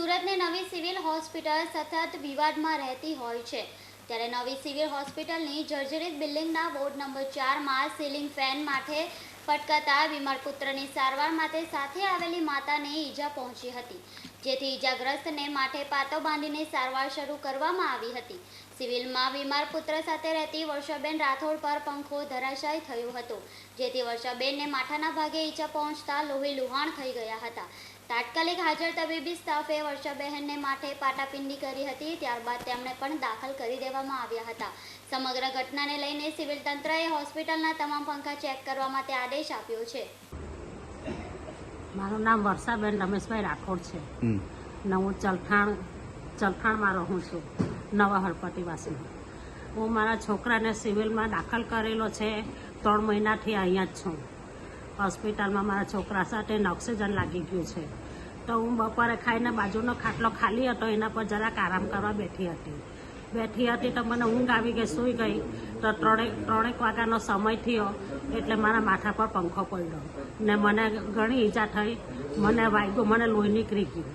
સુરતની નવી civil hospital સતત વિવાદમાં રહેતી હોય છે. ત્યારે નવી સિવિલ હોસ્પિટલની જર્જરિત બિલ્ડિંગના વોર્ડ નંબર ચારમાં સીલિંગ ફેન માટે ફટકાતા બીમાર પુત્રની સારવાર માટે સાથે આવેલી માતાને ઈજા પહોંચી હતી, જેથી ઈજાગ્રસ્તને માથે પાતો બાંધીને સારવાર શરૂ કરવામાં આવી હતી. સિવિલમાં બીમાર પુત્ર સાથે રહેતી વર્ષાબેન રાઠોડ પર પંખો ધરાશાય થયો હતો, જેથી વર્ષાબેનને માથાના ભાગે ઈજા પહોંચતા લોહી લુહાણ થઈ ગયા હતા. તાત્કાલિક હાજર તબીબી સ્ટાફે વર્ષાબહેનને માથે પાટાપિંડી કરી હતી, ત્યારબાદ તેમને પણ દાખલ કરી દેવામાં આવ્યા હતા. સમગ્ર ઘટનાને લઈને સિવિલ તંત્રએ હોસ્પિટલના તમામ પંખા ચેક કરવા માટે આદેશ આપ્યો છે. મારું નામ વર્ષાબેન રમેશભાઈ રાઠોડ છે. ને હું ચલથાણ ચલથાણમાં રહું છું. નવા હળપતિવાસી હું મારા છોકરાને સિવિલમાં દાખલ કરેલો છે. ત્રણ મહિનાથી અહીંયા જ છું. હોસ્પિટલમાં મારા છોકરા સાથે ઓક્સિજન લાગી ગયું છે. તો હું બપોરે ખાઈને બાજુનો ખાટલો ખાલી હતો. એના પર જરાક આરામ કરવા બેઠી હતી. બેઠી હતી તો મને ઊંઘ આવી ગઈ સૂઈ ગઈ. તો ત્રણેક ત્રણેક વાગ્યાનો સમય થયો એટલે મારા માથા પર પંખો પડ્યો. ને મને ઘણી ઈજા થઈ. મને વાગ્યું, મને લોહી નીકળી ગયું.